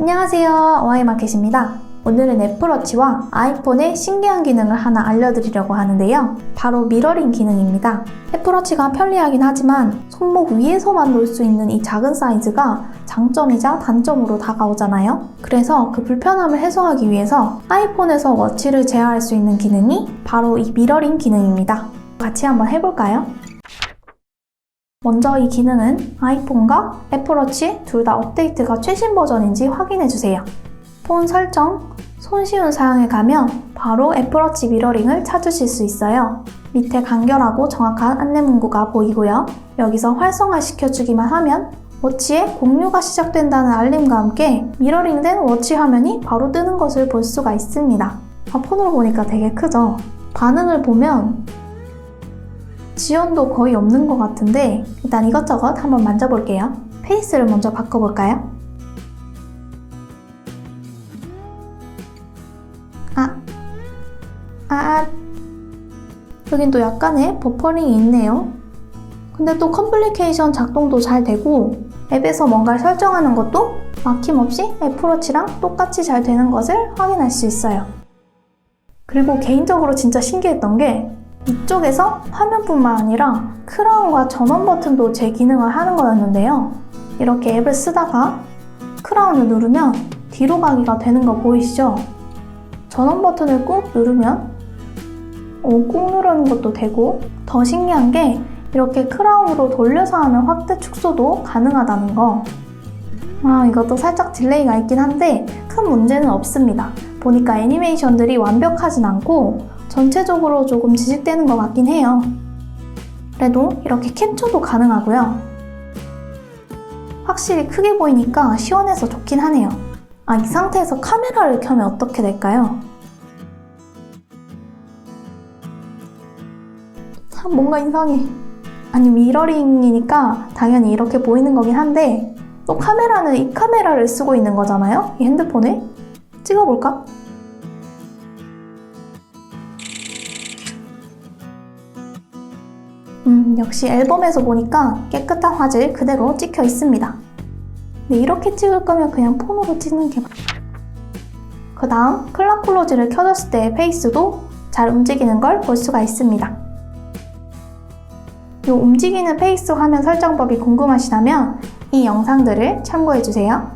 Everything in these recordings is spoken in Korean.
안녕하세요. 오아이마켓입니다. 오늘은 애플워치와 아이폰의 신기한 기능을 하나 알려드리려고 하는데요. 바로 미러링 기능입니다. 애플워치가 편리하긴 하지만 손목 위에서만 놓을 수 있는 이 작은 사이즈가 장점이자 단점으로 다가오잖아요. 그래서 그 불편함을 해소하기 위해서 아이폰에서 워치를 제어할 수 있는 기능이 바로 이 미러링 기능입니다. 같이 한번 해볼까요? 먼저 이 기능은 아이폰과 애플워치 둘 다 업데이트가 최신 버전인지 확인해주세요. 폰 설정, 손쉬운 사용에 가면 바로 애플워치 미러링을 찾으실 수 있어요. 밑에 간결하고 정확한 안내 문구가 보이고요. 여기서 활성화 시켜주기만 하면 워치에 공유가 시작된다는 알림과 함께 미러링된 워치 화면이 바로 뜨는 것을 볼 수가 있습니다. 아, 폰으로 보니까 되게 크죠? 반응을 보면 지연도 거의 없는 것 같은데 일단 이것저것 한번 만져볼게요. 페이스를 먼저 바꿔볼까요? 아, 아, 여긴 또 약간의 버퍼링이 있네요. 근데 또 컴플리케이션 작동도 잘 되고 앱에서 뭔가를 설정하는 것도 막힘없이 애플워치랑 똑같이 잘 되는 것을 확인할 수 있어요. 그리고 개인적으로 진짜 신기했던 게 이쪽에서 화면뿐만 아니라 크라운과 전원 버튼도 제 기능을 하는 거였는데요. 이렇게 앱을 쓰다가 크라운을 누르면 뒤로 가기가 되는 거 보이시죠? 전원 버튼을 꾹 누르면 어, 꾹 누르는 것도 되고 더 신기한 게 이렇게 크라운으로 돌려서 하는 확대 축소도 가능하다는 거. 아, 이것도 살짝 딜레이가 있긴 한데 큰 문제는 없습니다. 보니까 애니메이션들이 완벽하진 않고 전체적으로 조금 지직되는 것 같긴 해요. 그래도 이렇게 캡처도 가능하고요. 확실히 크게 보이니까 시원해서 좋긴 하네요. 아, 이 상태에서 카메라를 켜면 어떻게 될까요? 아, 뭔가 이상해. 아니, 미러링이니까 당연히 이렇게 보이는 거긴 한데, 또 카메라는 이 카메라를 쓰고 있는 거잖아요? 이 핸드폰에? 찍어볼까? 음, 역시 앨범에서 보니까 깨끗한 화질 그대로 찍혀 있습니다. 근데 이렇게 찍을 거면 그냥 폰으로 찍는 게 그 다음 클럽 클로즈를 켜졌을 때의 페이스도 잘 움직이는 걸 볼 수가 있습니다. 이 움직이는 페이스 화면 설정법이 궁금하시다면 이 영상들을 참고해주세요.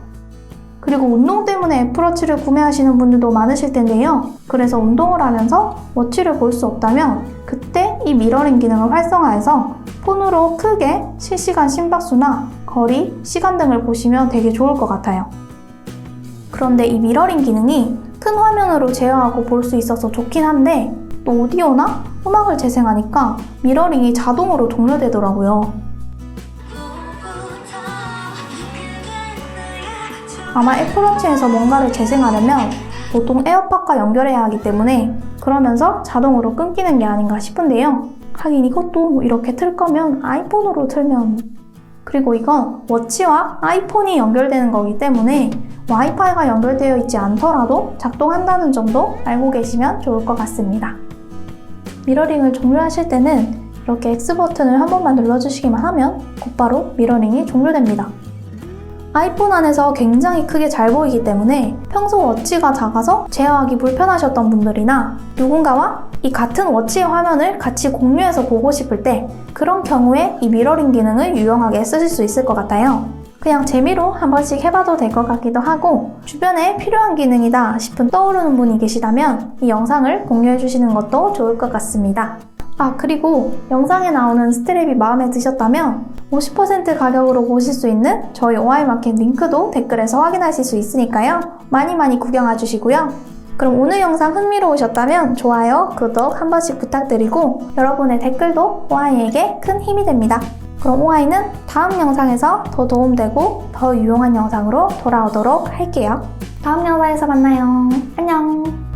그리고 운동 때문에 애플워치를 구매하시는 분들도 많으실 텐데요. 그래서 운동을 하면서 워치를 볼 수 없다면 그때 이 미러링 기능을 활성화해서 폰으로 크게 실시간 심박수나 거리, 시간 등을 보시면 되게 좋을 것 같아요. 그런데 이 미러링 기능이 큰 화면으로 제어하고 볼 수 있어서 좋긴 한데 또 오디오나 음악을 재생하니까 미러링이 자동으로 종료되더라고요. 아마 애플워치에서 뭔가를 재생하려면 보통 에어팟과 연결해야 하기 때문에 그러면서 자동으로 끊기는 게 아닌가 싶은데요. 하긴 이것도 이렇게 틀 거면 아이폰으로 틀면 그리고 이건 워치와 아이폰이 연결되는 거기 때문에 와이파이가 연결되어 있지 않더라도 작동한다는 점도 알고 계시면 좋을 것 같습니다. 미러링을 종료하실 때는 이렇게 X 버튼을 한 번만 눌러주시기만 하면 곧바로 미러링이 종료됩니다. 아이폰 안에서 굉장히 크게 잘 보이기 때문에 평소 워치가 작아서 제어하기 불편하셨던 분들이나 누군가와 이 같은 워치의 화면을 같이 공유해서 보고 싶을 때 그런 경우에 이 미러링 기능을 유용하게 쓰실 수 있을 것 같아요. 그냥 재미로 한 번씩 해봐도 될 것 같기도 하고 주변에 필요한 기능이다 싶은 떠오르는 분이 계시다면 이 영상을 공유해 주시는 것도 좋을 것 같습니다. 아 그리고 영상에 나오는 스트랩이 마음에 드셨다면 50% 가격으로 보실 수 있는 저희 오아이마켓 링크도 댓글에서 확인하실 수 있으니까요. 많이 많이 구경해 주시고요. 그럼 오늘 영상 흥미로우셨다면 좋아요, 구독 한 번씩 부탁드리고 여러분의 댓글도 오아이에게 큰 힘이 됩니다. 그럼 오아이는 다음 영상에서 더 도움되고 더 유용한 영상으로 돌아오도록 할게요. 다음 영상에서 만나요. 안녕!